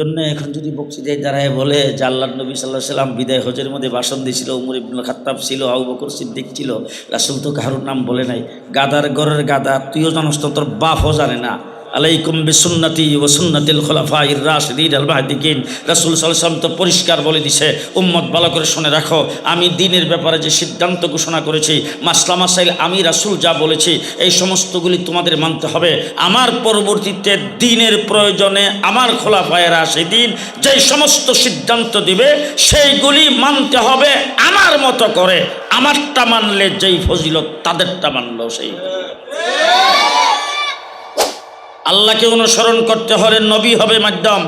জন্য এখন যদি বক্তৃতায় দাঁড়ায় বলে যে আল্লাহ নবী সাল্লাহ সাল্লাম বিদায় হজের মধ্যে ভাষণ দিয়েছিল উমর ইবনুল খাত্তাব ছিল আউ বকর সিদ্দিক ছিল, রাসুল তো কারোর নাম বলে নাই। গাদার গরের গাদা, তুইও জানস তোর বাপও জানে না। আলাইকুম বিসুন্নতি ও সুন্নতিল খোলাফা ইর রাশিদিন আল মাহদিকিন রাসুল সাল্লাম তো পরিষ্কার বলে দিছে, উম্মত ভালো করে শুনে রাখো, আমি দিনের ব্যাপারে যে সিদ্ধান্ত ঘোষণা করেছি, মাসলা মাসাইল আমি রাসুল যা বলেছি, এই সমস্তগুলি তোমাদের মানতে হবে। আমার পরবর্তীতে দিনের প্রয়োজনে আমার খোলাফায়েরা সেদিন যে সমস্ত সিদ্ধান্ত দিবে, সেইগুলি মানতে হবে আমার মতো করে। আমারটা মানলে যেই ফজিলত তাদেরটা মানলো সেই। আল্লাহকে অনুসরণ করতে হলে নবী হবে মাধ্যম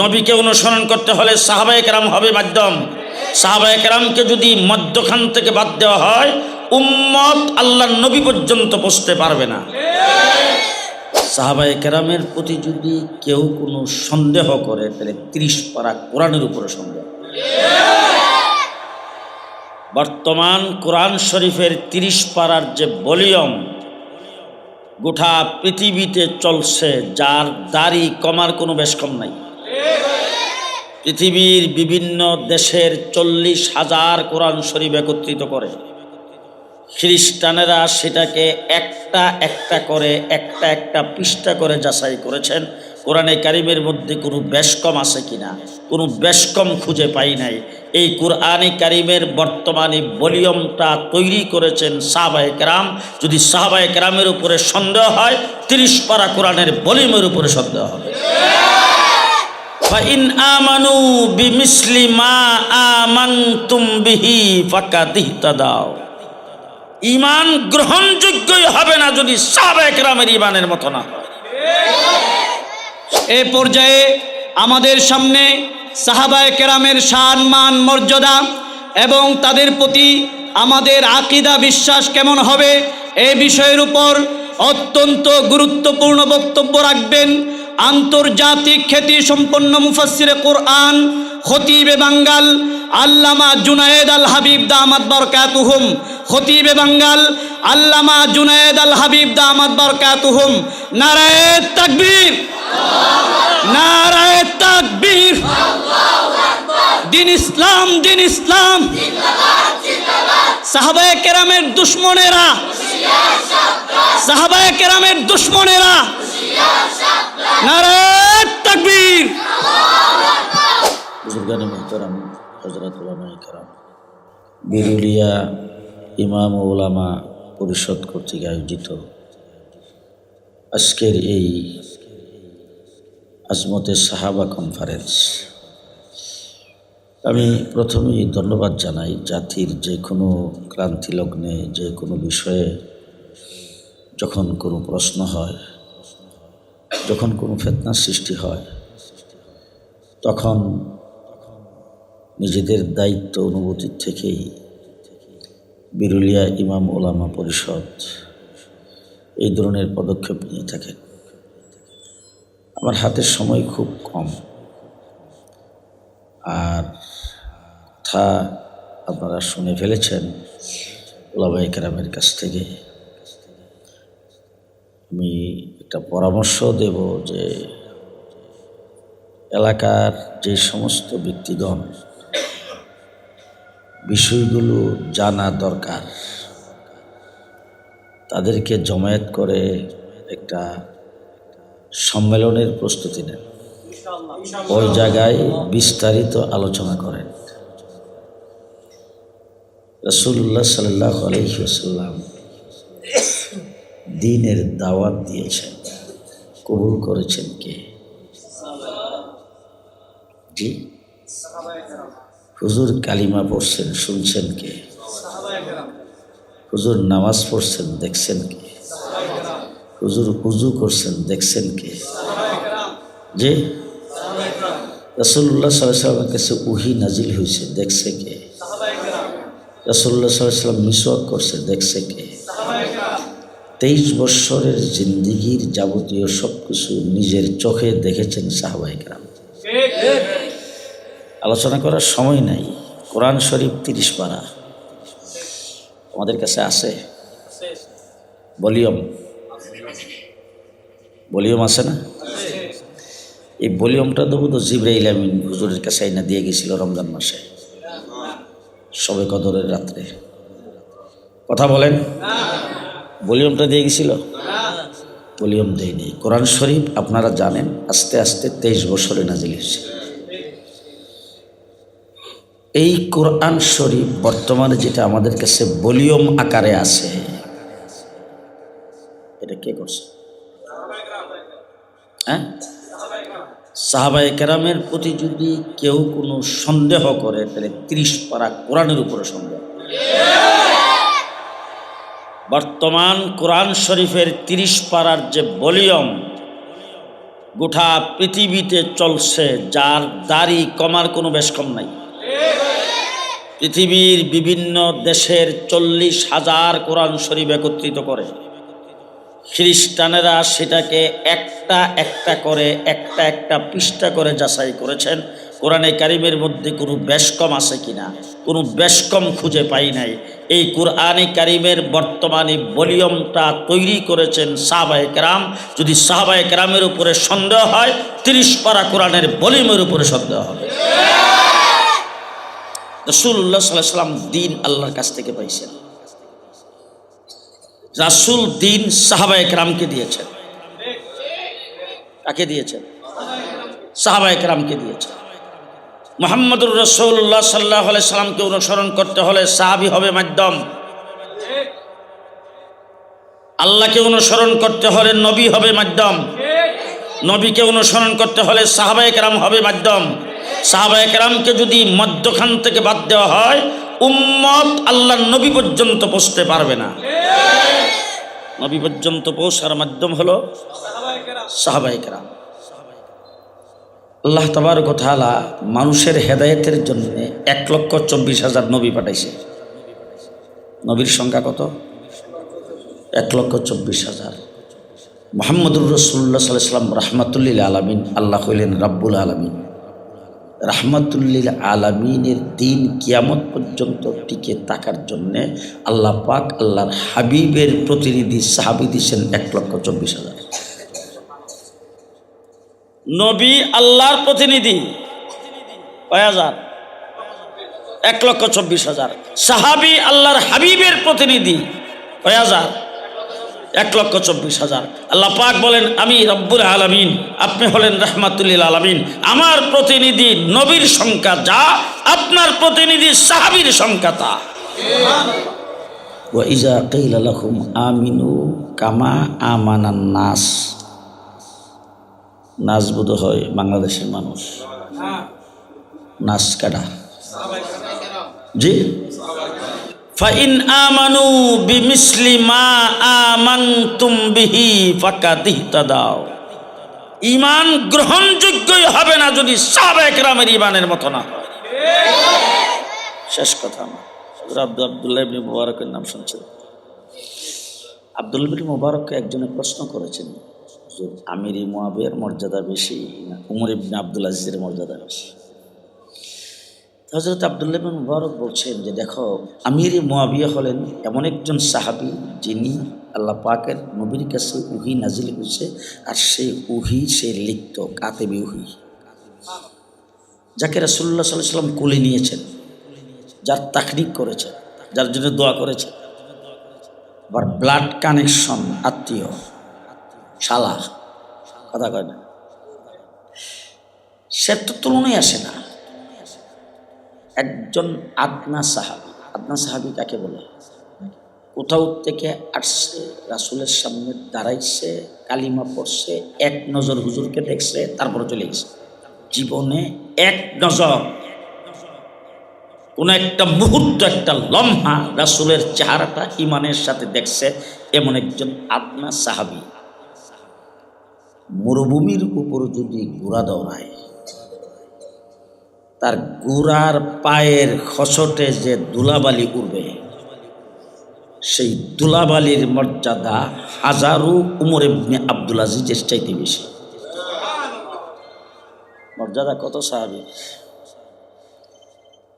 নবীকে অনুসরণ করতে হলে সাহাবায়ে কেরাম হবে মাধ্যম সাহাবায়ে কেরামকে যদি মধ্যখান থেকে বাদ দেওয়া হয়, উম্মত আল্লাহর নবী পর্যন্ত বসতে পারবে না। সাহাবায়ে কেরামের প্রতি যদি কেউ কোনো সন্দেহ করে, তাহলে ত্রিশ পারা কোরআনের উপরে সন্দেহ। বর্তমান কোরআন শরীফের তিরিশ পাড়ার যে ভলিউম গোটা পৃথিবীতে চলছে, যার দাড়ি কমার কোনো বেশ কম নাই। পৃথিবীর বিভিন্ন দেশের চল্লিশ হাজার কোরআন শরীফ একত্রিত করে। খ্রিস্টানেরা সেটাকে একটা একটা করে, একটা একটা পৃষ্ঠা করে যাচাই করেছেন। কোরআনে কারিমের মধ্যে কোনো বেশকম আছে কিনা? কোনো বেশকম খুঁজে পাই নাই। এই কোরআনে কারিমের বর্তমানে ভলিউমটা তৈরি করেছেন সাহাবায়ে কেরাম। যদি সাহাবায়ে কেরামের উপরে সন্দেহ হয়, তিরিশ পারা কোরআনের ভলিউমের উপরে সন্দেহ হবে। ইমান গ্রহণযোগ্যই হবে না যদি সাহাবায়ে কেরামের ইমানের মতো না হয়। এ পর্যায়ে আমাদের সামনে সাহাবায় কেরামের শান, মান, মর্যাদা এবং তাদের প্রতি আমাদের আকিদা বিশ্বাস কেমন হবে এ বিষয়ের উপর অত্যন্ত গুরুত্বপূর্ণ বক্তব্য রাখবেন। আন্তর্জাতিক খ্যাতি সম্পন্ন মুফাসিরে কোরআন খতিবে বাঙ্গাল আল্লামা জুনায়েদ আল হাবিব দামাদ বরকাতুহুম। খতিবে বাঙ্গাল আল্লামা জুনায়েদ আল হাবিব দামাদ বরকাতুহুম। নারায়ে তাকবীর। নারায়ে তাকবীর। দিন ইসলাম দিন ইসলাম। সাহাবায়ে কেরামের দুশ্মনেরা। সাহাবায়ে কেরামের দুশ্মনেরা। নারায়ে তাকবীর। বুজুর্গানি মোহতারাম হজরত কারাম। বিরুলিয়া ইমাম ওলামা পরিষদ কর্তৃক আয়োজিত আজকের এই আজমতের সাহাবা কনফারেন্স আমি প্রথমেই ধন্যবাদ জানাই জাতির যে কোনো ক্রান্তি লগ্নে, যে কোনো বিষয়ে যখন কোনো প্রশ্ন হয়, যখন কোনো ফেতনার সৃষ্টি হয়, তখন নিজেদের দায়িত্ব অনুভূতির থেকেই বিরুলিয়া ইমাম ওলামা পরিষদ এই ধরনের পদক্ষেপ নিয়ে থাকেন। আমার হাতের সময় খুব কম। আর কথা আপনারা শুনে ফেলেছেন ওলামাই কেরামের কাছ থেকে। আমি একটা পরামর্শ দেব যে এলাকার যে সমস্ত ব্যক্তিগণ বিষয়গুলো জানা দরকার, তাদেরকে জমায়েত করে একটা সম্মেলনের প্রস্তুতি নেন। ওই জায়গায় বিস্তারিত আলোচনা করেন। রসুল্লাহ সাল্লাহ আলহিউসাল্লাম দিনের দাওয়াত দিয়েছেন। কবুল করেছেন কে? জি? হুজুর কালিমা পড়ছেন, শুনছেন কে? হুজুর নামাজ পড়ছেন, দেখছেন কে? হুজুর উজু করছেন, দেখছেন কে? যে রসুল্লাহ সাল্লামের কাছে উহি নাজিল হয়েছে, দেখছে কে? রসুল্লাহ সাল্লাম মিসওয়াক করছে, দেখছে কে? তেইশ বৎসরের জিন্দিগির যাবতীয় সব কিছু নিজের চোখে দেখেছেন সাহবাহিকরাম আলোচনা করার সময় নাই, কোরআন শরীফ তিরিশ পারা। আমাদের কাছে আছে? ভলিউম ভলিউম আছে না? এই ভলিউমটা দেবো তো জিব্রাইল আমিন হুজুরের কাছে আইনা দিয়ে গেছিল রমজান মাসে। সবে কদরের রাত্রে। কথা বলেন? ভলিউমটা দিয়ে গেছিল? ভলিউম দেয়নি। কোরআন শরীফ আপনারা জানেন, আস্তে আস্তে তেইশ বছরে নাজিল হয়েছে। এই কোরআন শরীফ বর্তমানে যেটা আমাদের কাছে ভলিউম আকারে আছে এটা কে করছে? হ্যাঁ? সাহাবাই কেরামের প্রতি যদি কেউ কোনো সন্দেহ করে, তাহলে ত্রিশ পারা কোরআনের উপরে সন্দেহ। বর্তমান কোরআন শরীফের তিরিশ পাড়ার যে ভলিউম, গোটা পৃথিবীতে চলছে, যার দাড়ি কমার কোনো বেশ কম নাই। পৃথিবীর বিভিন্ন দেশের চল্লিশ হাজার কোরআন শরীফ একত্রিত করে। খ্রিস্টানেরা সেটাকে একটা একটা করে, একটা একটা পৃষ্ঠা করে যাচাই করেছেন। কোরআনে কারিমের মধ্যে কোনো বেশকম আছে কিনা কোনো বেশকম খুঁজে পাই নাই। এই কোরআনে কারিমের বর্তমানে ভলিউমটা তৈরি করেছেন সাহাবায়ে কেরাম। যদি সাহাবায়ে কেরামের উপরে সন্দেহ হয়, তিরিশ পারা কোরআনের ভলিউমের উপরে সন্দেহ হবে। রসুল্লাহ সাল্লাহ সাল্লাম দিন আল্লাহর কাছ থেকে পাইছেন। রাসুল দিন সাহাবা একরামকে দিয়েছেন। কাকে দিয়েছেন? সাহাবা একরামকে দিয়েছেন। মোহাম্মদুর রসুল্লাহ সাল্লাহ সাল্লামকে অনুসরণ করতে হলে সাহাবি হবে মাধ্যম। আল্লাহকে অনুসরণ করতে হলে নবী হবে মাধ্যম। নবীকে অনুসরণ করতে হলে সাহাবা একরাম হবে মাধ্যম। সাহাবা একরামকে যদি মধ্যখান থেকে বাদ দেওয়া হয়, উম্মত আল্লাহ নবী পর্যন্ত পৌঁছতে পারবে না। নবী পর্যন্ত পৌঁছার মাধ্যম হলো সাহাবাই কেরাম আল্লাহ তবার কথালা মানুষের হেদায়েতের জন্য এক লক্ষ চব্বিশ হাজার নবী পাঠাইছে। নবীর সংখ্যা কত? এক লক্ষ চব্বিশ হাজার। মোহাম্মদুর রসুল্লাহ সাল্লাম রহমাতুল্লিল আলমিন, আল্লাহ হইলেন রাব্বুল আলমিন। রাহমাতুল্লিল আলমিনের দিন কিয়ামত পর্যন্ত টিকে থাকার জন্যে আল্লাহ পাক আল্লাহর হাবিবের প্রতিনিধি সাহাবি দিচ্ছেন এক লক্ষ চব্বিশ হাজার। নবী আল্লাহর প্রতিনিধি হাজার? এক লক্ষ চব্বিশ হাজার। সাহাবি আল্লাহর হাবিবের প্রতিনিধি হাজার? এক লক্ষ চব্বিশ হাজার। আল্লাহ পাক বলেন, আমি রব্বুল আলমিন, আপনি হলেন রহমাতুল্লিল আলমিন। আমার প্রতিনিধি নবীর সংখ্যা যা, আপনার প্রতিনিধি সাহাবির সংখ্যা তা। আমিনু কামা নাচ বাংলাদেশের মানুষ। নাচ কাটা জি? ফাইন আমানু বিমিসলি মা আমানতুম বিহি ফাকাদ ইহতাদাও ঈমান গ্রহণযোগ্যই হবে না যদি সাহাবা একরামের ঈমানের মতো না। শেষ কথা আমার। আব্দুল্লাহ ইবনে মুবারকের নাম শুনছেন? আব্দুল ইবনে মুবারককে একজনে প্রশ্ন করেছেন হুজুর আমির মর্যাদা বেশি না উমর ইবনে আব্দুল আজিজের মর্যাদা বেশি? হজরত আবদুল্লাহ মুবারক বলছেন যে, দেখো, আমির মোয়াবিয়া হলেন এমন একজন সাহাবি যিনি আল্লাহ পাকের নবীর কাছে উহি নাজিল হয়েছে আর সেই উহি, সে লিখত কাতেবি উহি। যাকে রাসুল্লাহ সাল্লাহ সাল্লাম কোলে নিয়েছেন, যার তাকনিক করেছে, যার জন্য দোয়া করেছে আবার ব্লাড কানেকশন আত্মীয়, শালা, কথা কয় না। সে তো তুলনায় আসে না। একজন আদনা সাহাবি। আদনা সাহাবি কাকে বলে? কোথাও থেকে আসছে, রাসুলের সামনে দাঁড়াইছে, কালিমা পড়ছে, এক নজর হুজুরকে দেখছে, তারপরে চলে গেছে। জীবনে এক নজর। কোন একটা মুহূর্ত, একটা লম্হা রাসুলের চেহারাটা ইমানের সাথে দেখছে এমন একজন আদনা সাহাবি। মরুভূমির উপর যদি ঘোড়া দৌড়ায় তার গোড়ার পায়ের খসটে যে দুলাবালি উঠবে সেই দুলাবালির মর্যাদা হাজারো উমর ইবনে আব্দুল আজিজের চাইতে বেশি। মর্যাদা কত সাহাবি?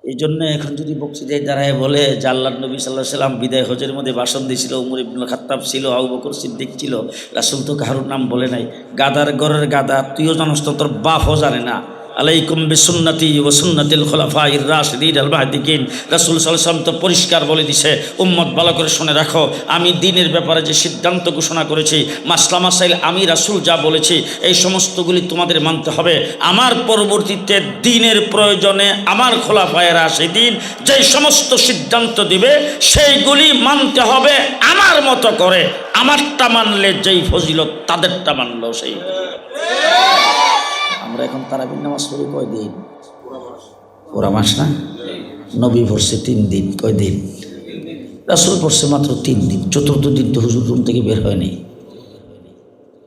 এই জন্য এখন যদি বক্তৃতায় দাঁড়ায় বলে যে আল্লাহ নবী সাল্লাহ সাল্লাম বিদায় হজের মধ্যে ভাষণ দিয়েছিল উমর ইবনুল খাত্তাব ছিল, আবু বকর সিদ্দিক ছিল, রাসুল তো কারোর নাম বলে নাই। গাদার গড়ের গাদা, তুইও জানোস তোর বাপও জানে না। আলাইকুম বিসুন্নতি ও সুন্নতিল খোলাফা ইর রাশিদিন আল মাহদিকিন রাসুল সাল্লাম তো পরিষ্কার বলে দিছে, উম্মত ভালো করে শুনে রাখো, আমি দিনের ব্যাপারে যে সিদ্ধান্ত ঘোষণা করেছি, মাসলা মাসাইল আমি রাসুল যা বলেছি, এই সমস্তগুলি তোমাদের মানতে হবে। আমার পরবর্তীতে দিনের প্রয়োজনে আমার খোলাফায়েরা সেদিন যেই সমস্ত সিদ্ধান্ত দিবে, সেইগুলি মানতে হবে আমার মতো করে। আমারটা মানলে যেই ফজিলত, তাদেরটা মানলো সেই। আমরা এখন তারাবির নামাজ পড়ি কয় দিন? ওরা মাস না? নবী পড়ছে তিন দিন, কয় দিন? রাসুল পড়ছে মাত্র তিন দিন, চতুর্থ দিন তো হুজুর রুম থেকে বের হয়নি।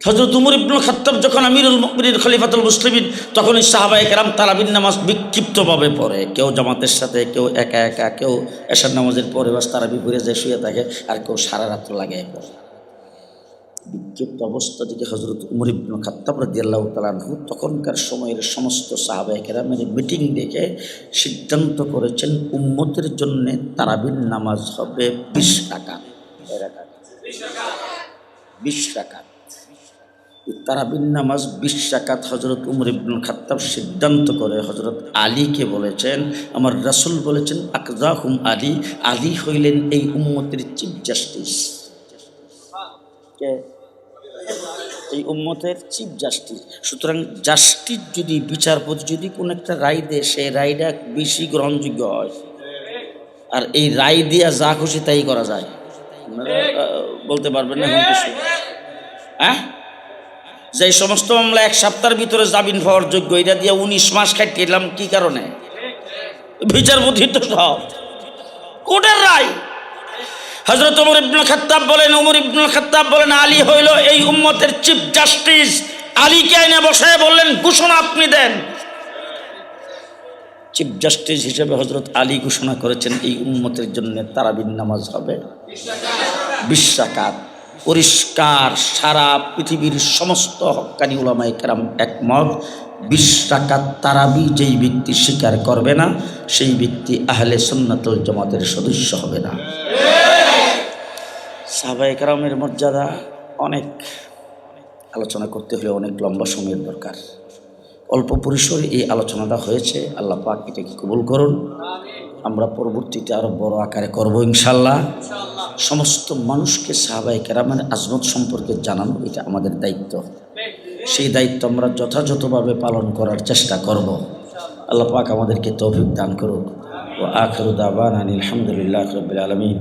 হজরত উমর ইবনুল খাত্তাব যখন আমিরুল মুকমিনিন খলিফাতুল মুসলিমিন তখন এই সাহাবায়ে কেরাম তারাবিন নামাজ বিক্ষিপ্তভাবে পড়ে। কেউ জামাতের সাথে, কেউ একা একা, কেউ এশার নামাজের পরে বাস তারাবি ঘুরে যায়, শুয়ে থাকে, আর কেউ সারা রাত্র লাগে। পড়ে বিক্ষিপ্ত অবস্থা থেকে হজরত উমর ইবনুল খাত্তাব রাদিয়াল্লাহু তাআলা আনহু তখনকার সময়ের সমস্ত সাহাবায়ে কেরামের মিটিং ডেকে সিদ্ধান্ত করেছেন, উম্মতের জন্য তারাবিন নামাজ হবে বিশ রাকাত? বিশ এই তারাবিন নামাজ বিশ রাকাত হজরত উমর ইবনুল খাত্তাব সিদ্ধান্ত করে হজরত আলীকে বলেছেন, আমার রাসুল বলেছেন, আকজাহুম আলী আলী হইলেন এই উম্মতের চিফ জাস্টিস কে এই উম্মতের চিফ জাস্টিস সুতরাং জাস্টিস যদি বিচারপতি যদি কোনো একটা রায় দেয় সেই রায়টা বেশি গ্রহণযোগ্য হয়। আর এই রায় দিয়া যা খুশি তাই করা যায়। বলতে পারবেন না এখন কিছু। হ্যাঁ? যে সমস্ত মামলা এক সপ্তাহের ভিতরে জামিন পাওয়ার যোগ্য, এটা দিয়ে উনিশ মাস খাটিয়ে এলাম কি কারণে? বিচারপতি তো সব। কোর্টের রায়! হজরত উমর ইবনুল খাত্তাব বলেন, উমর ইবনুল খাত্তাব বলেন, আলী হইল এই উম্মতের চিফ জাস্টিস আলীকে আইনে বসায় বললেন, ঘোষণা আপনি দেন। চিফ জাস্টিস হিসেবে হজরত আলী ঘোষণা করেছেন, এই উম্মতের জন্য তারাবিন নামাজ হবে। বিশ্বাকাত পরিষ্কার, সারা পৃথিবীর সমস্ত হক্কানি উলামাই কেরাম একমত। বিশ্বাকাত তারাবি যেই ব্যক্তি স্বীকার করবে না, সেই ব্যক্তি আহলে সুন্নাতুল জমাতের সদস্য হবে না। সাহাবাই কেরামের মর্যাদা অনেক। আলোচনা করতে হলে অনেক লম্বা সময়ের দরকার। অল্প পরিসরে এই আলোচনাটা হয়েছে। আল্লাহ পাক এটাকে কবুল করুন। আমরা পরবর্তীতে আরও বড় আকারে করব ইনশাল্লাহ সমস্ত মানুষকে সাহাবাই কেরামের আজমত সম্পর্কে জানানো এটা আমাদের দায়িত্ব। সেই দায়িত্ব আমরা যথাযথভাবে পালন করার চেষ্টা করব। আল্লাহ পাক আমাদেরকে তৌফিক দান করুক। ও আখরুদ আবান আলহামদুলিল্লাহ রবিল আলমিন।